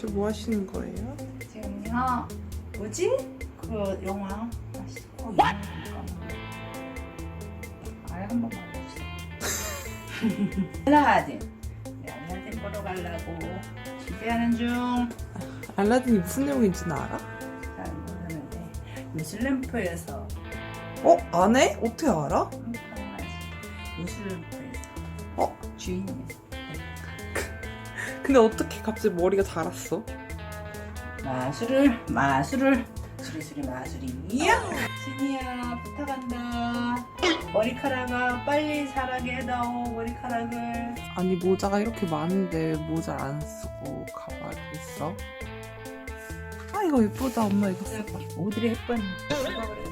저뭐 하시는 거예요? 지금요 뭐지? 그 영화 아시- 어, 영화 잠깐만. 아예 한 번만 해주세요 알라딘 네, 알라딘 보러 가려고 준비하는 중 알라딘이 무슨 내용인지는 알아? 잘 모르는데 무슬림프에서 어? 안 해? 어떻게 알아? 무슬림프에서 어? 주인이었어 근데 어떻게 갑자기 머리가 자랐어? 마술을 마술을 수리수리 마술이야! 신이야 부탁한다. 머리카락아 빨리 자라게 해다오 머리카락을. 아니 모자가 이렇게 많은데 모자 안 쓰고 가발을 써? 아 이거 예쁘다. 엄마 이거 써봐. 오드리 죽어버렸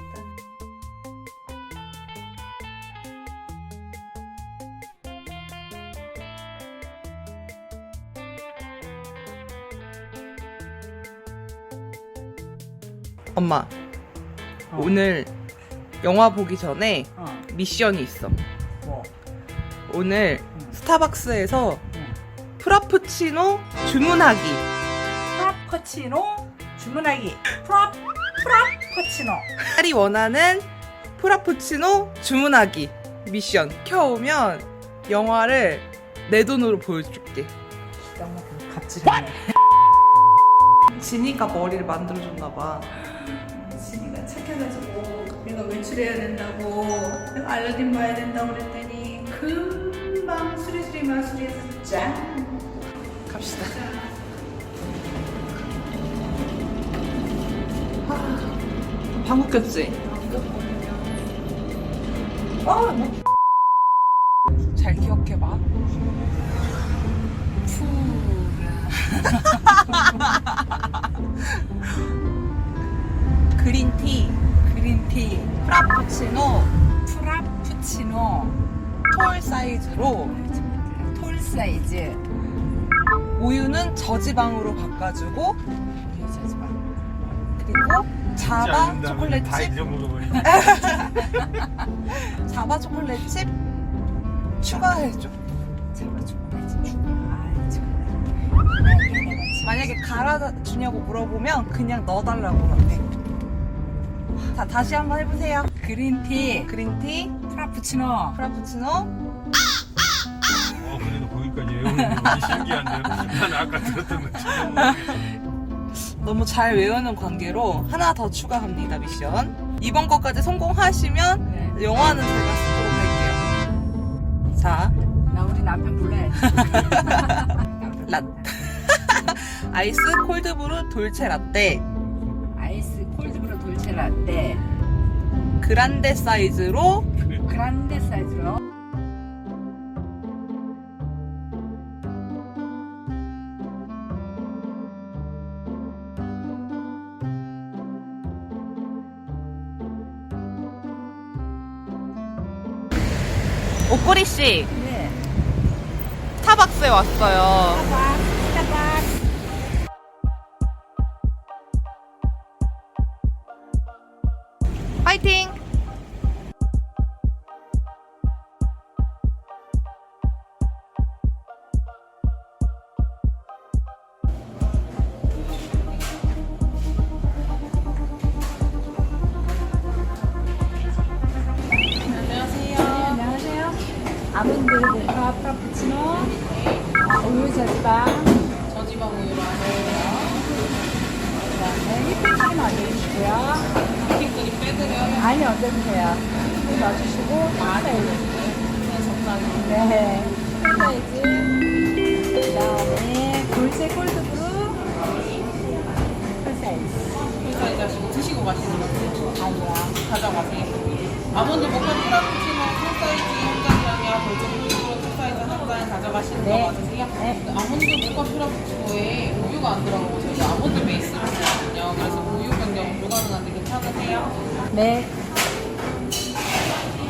엄마 어. 오늘 영화 보기 전에 어, 미션이 있어. 뭐? 오늘 응. 스타벅스에서 응. 프라푸치노 주문하기. 프라퍼치노 주문하기. 프라 프라퍼치노. 딸이 원하는 프라푸치노 주문하기 미션. 켜오면 영화를 내 돈으로 보여줄게. 너무 갑질하네 진이가 머리를 만들어줬나봐. 신이가 외출해야 된다고 알라딘 봐야 된다고 그랬더니 금방 수리수리 마술이에서 짠! 갑시다. 아, 방구 꼈지? 아, 뭐. 잘 기억해봐. 그린 프라푸치노, 프라푸치노 톨 사이즈로 톨 사이즈 우유는 저지방으로 바꿔주고 그리고 자바 초콜릿 다 칩, 잊어먹어버리. 자바 초콜릿 칩 추가해줘. 잡아 초콜릿 추가 아 정말 만약에 갈아 주냐고 물어보면 그냥 넣어달라고 하네. 자 다시 한번 해보세요. 그린티 그린티, 프라푸치노 프라푸치노, 어, 그래도 거기까지 외우는 게 신기한데요. 난 아까 들었던 것처럼. 너무 잘 외우는 관계로 하나 더 추가합니다 미션. 이번 거까지 성공하시면 네. 영화는 제가 쓰도록 할게요. 자, 나 우리 남편 불러야지 라 아이스 콜드브루 돌체 라떼 아이스 콜드브루 돌체 라떼 그란데 사이즈로? 그란데 사이즈로? 오꼬리 씨. 네. 스타벅스에 왔어요. 스타벅 스타벅 파이팅! 빼드려요. 아니 얹어주세요. 좀 넣어주시고 큰 사이즈. 그냥 적당히. 네. 큰 사이즈. 그다음에 돌체 콜드브루 큰 사이즈. 풀사이즈 하시고 드시고 가시는 거세요? 아니야. 가져가세요. 아몬드 모카 프라푸치노 풀사이즈 한 잔이랑 콜드브루 풀사이즈 한 잔 가져가시는 네. 거 맞으세요? 네. 아몬드 모카 프라푸치노에 우유가 안 들어가고 저희 아몬드 베이스로 쓰거든요. 그래서 우유 변경 불가능한데 괜찮으세요? 네.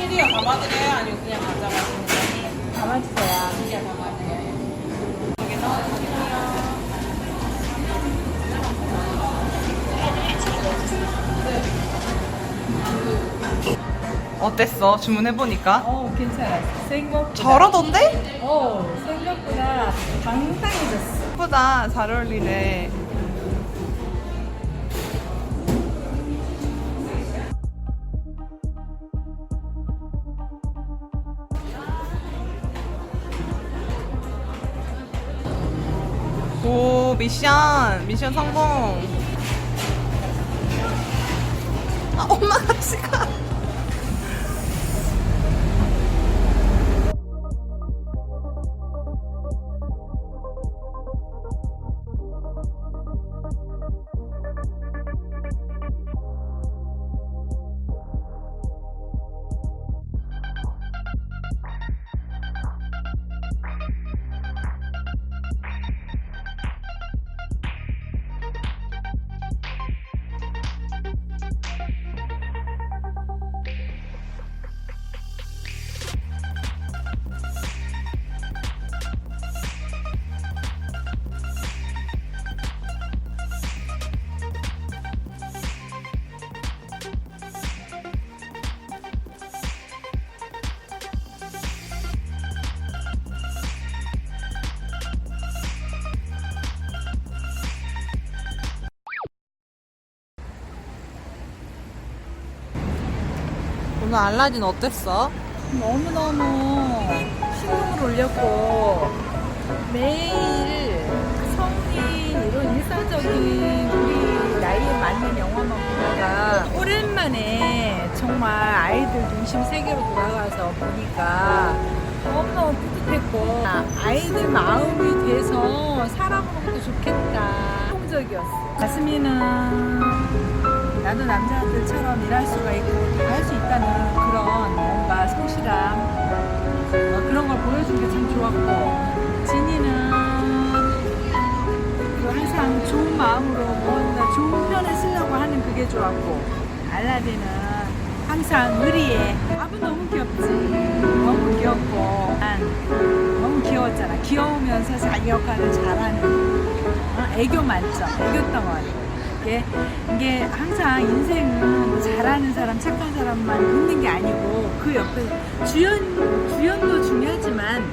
캐리어 담아드려요? 아니면 그냥 거예요? 담아주세요. 담아드려요. 여기 넣어드릴게요. 어땠어? 주문해보니까? 어, 괜찮아. 생각보다. 잘하던데? 어, 생각보다 당당해졌어. 예쁘다. 잘 어울리네. 오, 미션. 미션 성공. 아, 엄마 같이 가. 오늘 알라딘 어땠어? 너무너무 신경을 올렸고 매일 성인 이런 일상적인 우리 나이에 맞는 영화만 보다가 오랜만에 정말 아이들 중심 세계로 돌아가서 보니까 너무너무 뿌듯했고 아이들 마음이 돼서 살아보는 것도 좋겠다. 성적이었어. 가슴이는 나도 남자들처럼 일할 수가 있고 다 할 수 있다는 그런 뭔가 성실함 어, 그런 걸 보여준 게 참 좋았고 진이는 그 항상 좋은 마음으로 뭔가 좋은 편을 쓰려고 하는 그게 좋았고 알라딘은 항상 의리에 아부 너무 귀엽지 너무 귀엽고 난 너무 귀여웠잖아. 귀여우면서 자기 역할을 잘하는 어, 애교 만점 애교 덩어리 이게, 이게 항상 인생은 잘하는 사람, 착한 사람만 있는 게 아니고 그 옆에 주연, 주연도 중요하지만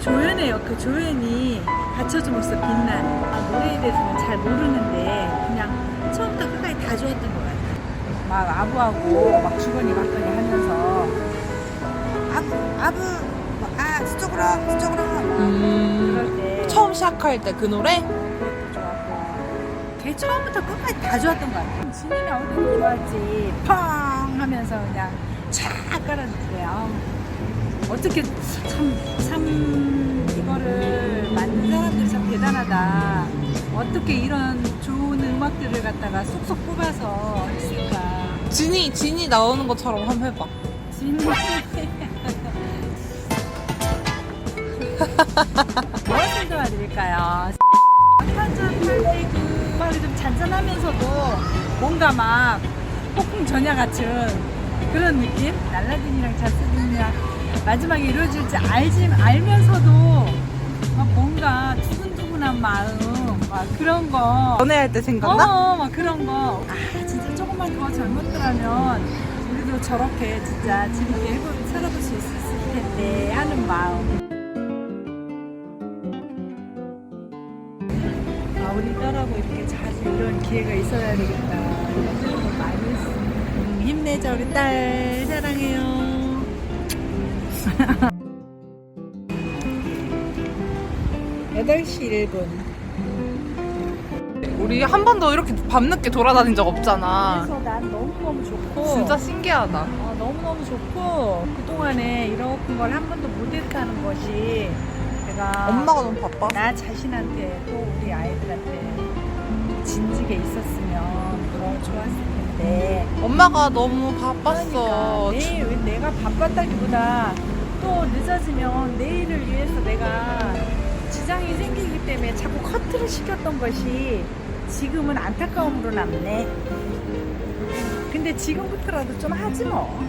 조연의 역할, 조연이 받쳐줌으로써 빛나는 아, 노래에 대해서는 잘 모르는데 그냥 처음부터 끝까지 다 좋았던 것 같아요. 막 아부하고 막 주거니 받거니 하면서 아부, 아부, 아, 저쪽으로, 저쪽으로. 음, 그럴 때 처음 시작할 때 그 노래? 걔 처음부터 끝까지 다 좋았던 것 같아 진이는 어디도 좋았지. 펑 하면서 그냥 촥 깔아주세요. 어떻게 참, 참 이거를 만든 사람들이 참 대단하다. 어떻게 이런 좋은 음악들을 갖다가 쏙쏙 뽑아서 했을까. 진이, 진이 나오는 것처럼 한번 해봐. 진이. 무엇을 도와드릴까요? 뭔가 막 폭풍 전야 같은 그런 느낌? 날라딘이랑 자스딘이랑 마지막에 이루어질지 알지 알면서도 막 뭔가 두근두근한 마음 막 그런 거 연애할 때 생각나? 어, 막 그런 거. 아, 진짜 조금만 더 젊었더라면 우리도 저렇게 진짜 재밌게 해보, 살아볼 수 있었을 텐데 하는 마음. 아, 우리 딸하고 이렇게 자주 이런 기회가 있어야 되겠다. 생각을 많이 했어. 음, 힘내자, 우리 딸. 사랑해요. 여덟 시 1분. 우리 한 번도 이렇게 밤늦게 돌아다닌 적 없잖아. 그래서 난 너무너무 좋고. 진짜 신기하다. 어, 너무너무 좋고 그동안에 이런 걸 한 번도 못했다는 것이 내가 엄마가 너무 바빠. 나 자신한테 또 우리 아이들한테 진지게 있었으면 더 좋았을 텐데 엄마가 너무 그러니까 바빴어. 내일 왜 내가 바빴다기보다 또 늦어지면 내일을 위해서 내가 지장이 생기기 때문에 자꾸 커트를 시켰던 것이 지금은 안타까움으로 남네. 근데 지금부터라도 좀 하지 뭐.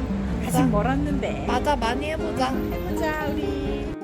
아직 멀었는데. 맞아, 많이 해보자. 해보자 우리.